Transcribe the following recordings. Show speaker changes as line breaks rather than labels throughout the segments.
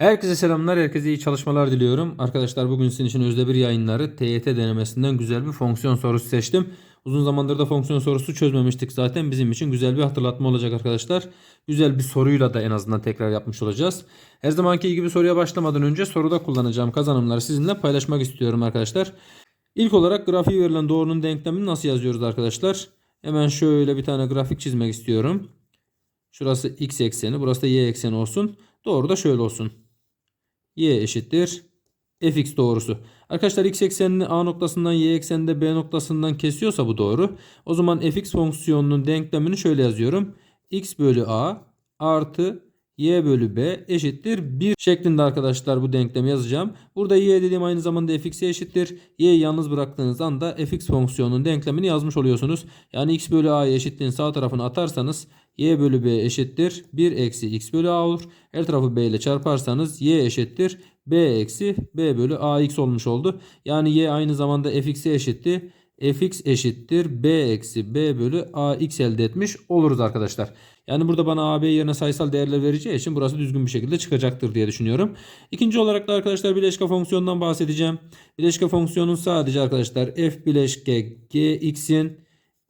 Herkese selamlar, herkese iyi çalışmalar diliyorum. Arkadaşlar bugün sizin için özde bir yayınları TYT denemesinden güzel bir fonksiyon sorusu seçtim. Uzun zamandır da fonksiyon sorusu çözmemiştik zaten. Bizim için güzel bir hatırlatma olacak arkadaşlar. Güzel bir soruyla da en azından tekrar yapmış olacağız. Her zamanki gibi soruya başlamadan önce soruda kullanacağım kazanımları sizinle paylaşmak istiyorum arkadaşlar. İlk olarak grafiği verilen doğrunun denklemini nasıl yazıyoruz arkadaşlar? Hemen şöyle bir tane grafik çizmek istiyorum. Şurası x ekseni, burası da y ekseni olsun. Doğru da şöyle olsun y eşittir fx doğrusu. Arkadaşlar x eksenini a noktasından y ekseninde b noktasından kesiyorsa bu doğru. O zaman fx fonksiyonunun denklemini şöyle yazıyorum. x bölü a artı y bölü b eşittir 1 şeklinde arkadaşlar bu denklemi yazacağım. Burada y dediğim aynı zamanda fx'e eşittir. y'yi yalnız bıraktığınız anda fx fonksiyonunun denklemini yazmış oluyorsunuz. Yani x bölü a'yı eşitliğin sağ tarafına atarsanız y bölü b eşittir 1 eksi x bölü a olur. Her tarafı b ile çarparsanız y eşittir b eksi b bölü ax olmuş oldu. Yani y aynı zamanda fx'e eşitti. fx eşittir b eksi b bölü ax elde etmiş oluruz arkadaşlar. Yani burada bana AB yerine sayısal değerler vereceği için burası düzgün bir şekilde çıkacaktır diye düşünüyorum. İkinci olarak da arkadaşlar bileşke fonksiyonundan bahsedeceğim. Bileşke fonksiyonun sadece arkadaşlar f bileşke gx'in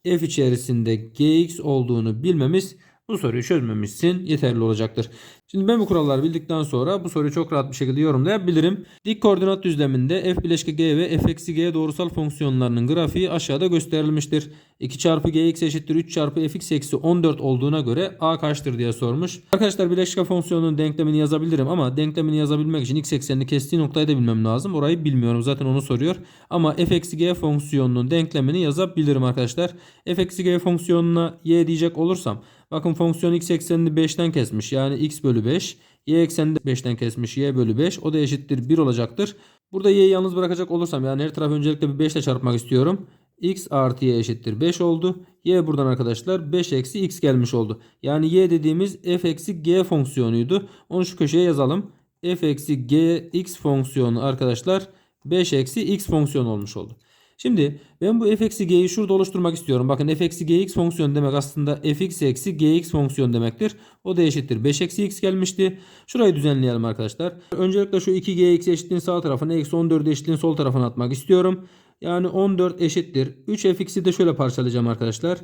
f içerisinde gx olduğunu bilmemiz bu soruyu çözmemiz yeterli olacaktır. Şimdi ben bu kuralları bildikten sonra bu soruyu çok rahat bir şekilde yorumlayabilirim. Dik koordinat düzleminde f bileşke g ve f eksi g doğrusal fonksiyonlarının grafiği aşağıda gösterilmiştir. 2 çarpı gx eşittir 3 çarpı fx eksi 14 olduğuna göre a kaçtır diye sormuş. Arkadaşlar bileşke fonksiyonunun denklemini yazabilirim ama denklemini yazabilmek için x eksenini kestiği noktayı da bilmem lazım. Orayı bilmiyorum zaten onu soruyor. Ama f eksi g fonksiyonunun denklemini yazabilirim arkadaşlar. f eksi g fonksiyonuna y diyecek olursam Bakın fonksiyon x eksenini 5'ten kesmiş. Yani x bölü 5. Y eksenini de 5'ten kesmiş. Y bölü 5. O da eşittir 1 olacaktır. Burada y'yi yalnız bırakacak olursam yani her tarafı öncelikle bir 5 ile çarpmak istiyorum. x artı y eşittir 5 oldu. y buradan arkadaşlar 5 eksi x gelmiş oldu. Yani y dediğimiz f eksi g fonksiyonuydu. Onu şu köşeye yazalım. f eksi g x fonksiyonu arkadaşlar 5 eksi x fonksiyon olmuş oldu. Şimdi ben bu f eksi g'yi şurada oluşturmak istiyorum. Bakın f eksi gx fonksiyon demek aslında fx eksi gx fonksiyon demektir. O da eşittir 5 eksi x gelmişti. Şurayı düzenleyelim arkadaşlar. Öncelikle şu 2gx eşitliğin sağ tarafına eksi 14 eşitliğin sol tarafına atmak istiyorum. Yani 14 eşittir. 3 fx'i de şöyle parçalayacağım arkadaşlar.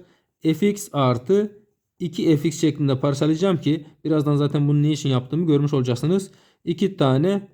fx artı 2 fx şeklinde parçalayacağım ki birazdan zaten bunu ne için yaptığımı görmüş olacaksınız. 2 tane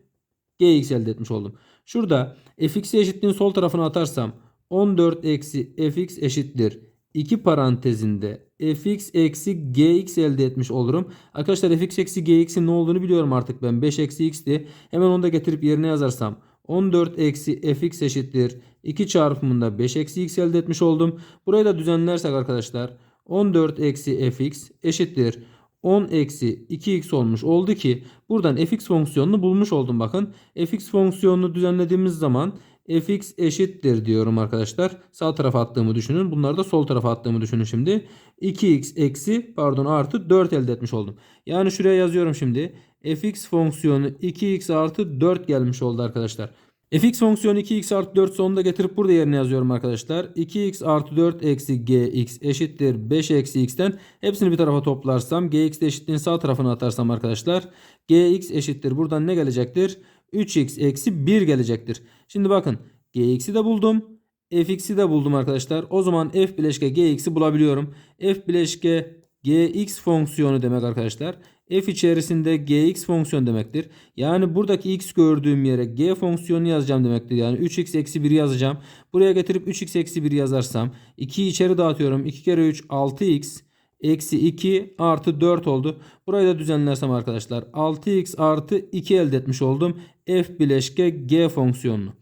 gx elde etmiş oldum. Şurada fx'i eşitliğin sol tarafına atarsam 14 eksi fx eşittir. 2 parantezinde fx eksi gx elde etmiş olurum. Arkadaşlar fx eksi gx'in ne olduğunu biliyorum artık ben. 5 eksi x'ti. Hemen onu da getirip yerine yazarsam 14 eksi fx eşittir. 2 çarpımında 5 eksi x elde etmiş oldum. Burayı da düzenlersek arkadaşlar 14 eksi fx eşittir. 10 eksi 2x olmuş oldu ki buradan fx fonksiyonunu bulmuş oldum bakın. fx fonksiyonunu düzenlediğimiz zaman fx eşittir diyorum arkadaşlar. Sağ tarafa attığımı düşünün. Bunları da sol tarafa attığımı düşünün şimdi. 2x eksi pardon artı 4 elde etmiş oldum. Yani şuraya yazıyorum şimdi. fx fonksiyonu 2x artı 4 gelmiş oldu arkadaşlar fx fonksiyonu 2x artı 4 sonunda getirip burada yerine yazıyorum arkadaşlar. 2x artı 4 eksi gx eşittir 5 eksi x'ten hepsini bir tarafa toplarsam gx de eşitliğin sağ tarafına atarsam arkadaşlar gx eşittir buradan ne gelecektir? 3x eksi 1 gelecektir. Şimdi bakın gx'i de buldum. fx'i de buldum arkadaşlar. O zaman f bileşke gx'i bulabiliyorum. f bileşke gx fonksiyonu demek arkadaşlar f içerisinde gx fonksiyon demektir. Yani buradaki x gördüğüm yere g fonksiyonu yazacağım demektir. Yani 3x eksi 1 yazacağım. Buraya getirip 3x eksi 1 yazarsam 2'yi içeri dağıtıyorum. 2 kere 3 6x eksi 2 artı 4 oldu. Burayı da düzenlersem arkadaşlar 6x artı 2 elde etmiş oldum. f bileşke g fonksiyonunu.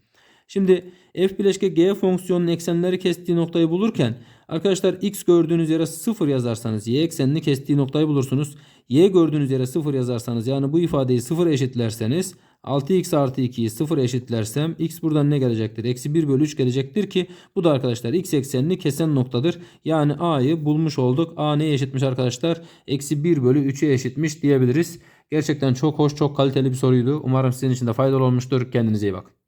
Şimdi f bileşke g fonksiyonunun eksenleri kestiği noktayı bulurken arkadaşlar x gördüğünüz yere 0 yazarsanız y eksenini kestiği noktayı bulursunuz. y gördüğünüz yere 0 yazarsanız yani bu ifadeyi 0 eşitlerseniz 6x artı 2'yi 0 eşitlersem x buradan ne gelecektir? Eksi 1 bölü 3 gelecektir ki bu da arkadaşlar x eksenini kesen noktadır. Yani a'yı bulmuş olduk. a neye eşitmiş arkadaşlar? Eksi 1 bölü 3'e eşitmiş diyebiliriz. Gerçekten çok hoş çok kaliteli bir soruydu. Umarım sizin için de faydalı olmuştur. Kendinize iyi bakın.